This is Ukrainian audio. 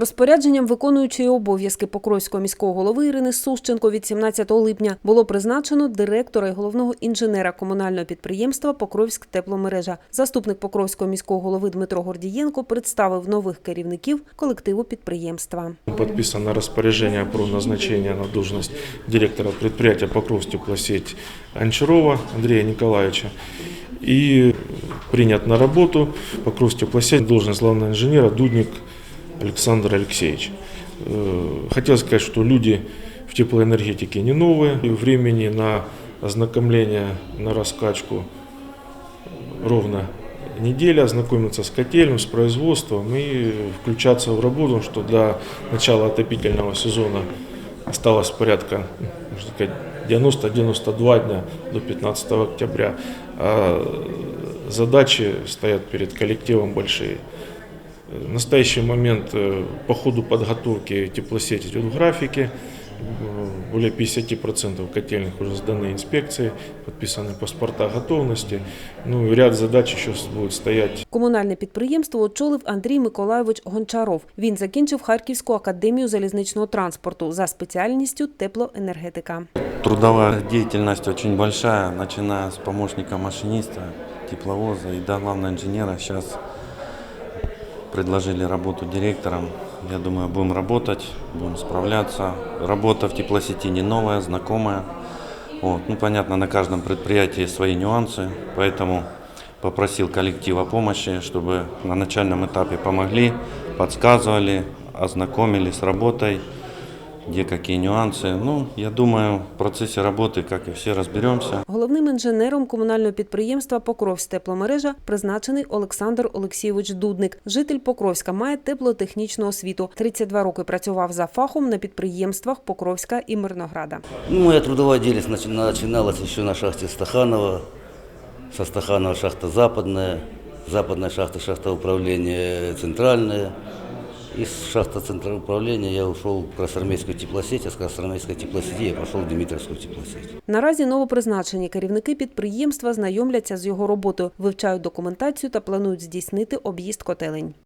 Розпорядженням виконуючої обов'язки Покровського міського голови Ірини Сущенко від 17 липня було призначено директора і головного інженера комунального підприємства Покровськ тепломережа. Заступник Покровського міського голови Дмитро Гордієнко представив нових керівників колективу підприємства. Подписано распоряжение про назначение на должность директора предприятия Покровстеплосеть Анчарова Андрея Николаевича. И принят на работу Покровстеплосеть должность главного инженера Дудник Александр Алексеевич. Э, Хотел сказать, что люди в теплоэнергетике не новые. И времени на ознакомление, на раскачку ровно неделя, ознакомиться с котельным, с производством и включаться в работу, что до начала отопительного сезона осталось порядка, можно сказать, 90-92 дня до 15 октября. А задачи стоят перед коллективом большие. В настоящий момент э, по ходу подготовки теплосеть идет в графике. Э, Более 50% котельных уже сданы инспекции, подписаны паспорта готовности. Ну и ряд задач еще будет стоять Комунальне підприємство очолив Андрій Миколайович Гончаров. Він закінчив Харківську академію залізничного транспорту за спеціальністю теплоенергетика. Трудовая деятельность очень большая, начиная с помощника машиниста, тепловоза и до главного инженера. Сейчас предложили работу директором. Я думаю, будем работать, будем справляться. Работа в теплосети не новая, знакомая. Вот. Ну, понятно, на каждом предприятии свои нюансы, поэтому попросил коллектив о помощи, чтобы на начальном этапе помогли, подсказывали, ознакомили с работой, где какие нюансы. Ну, я думаю, в процессе работы, как и все, разберемся. Головним інженером комунального підприємства Покровськтепломережа призначений Олександр Олексійович Дудник. Житель Покровська має теплотехнічну освіту. 32 роки працював за фахом на підприємствах Покровська і Мирнограда. Ну, моя трудовая деятельность начи- начиналась еще на шахте Стаханова. Со Стаханова шахта западная, западная шахта, шахта управления центральная. Из шахта центра управления я ушел в Красноармейскую теплосеть, а с Красноармейской теплосети я пошел в Дмитровскую теплосеть. Наразі новопризначені керівники підприємства знайомляться з його роботою, вивчають документацію та планують здійснити об'їзд котелень.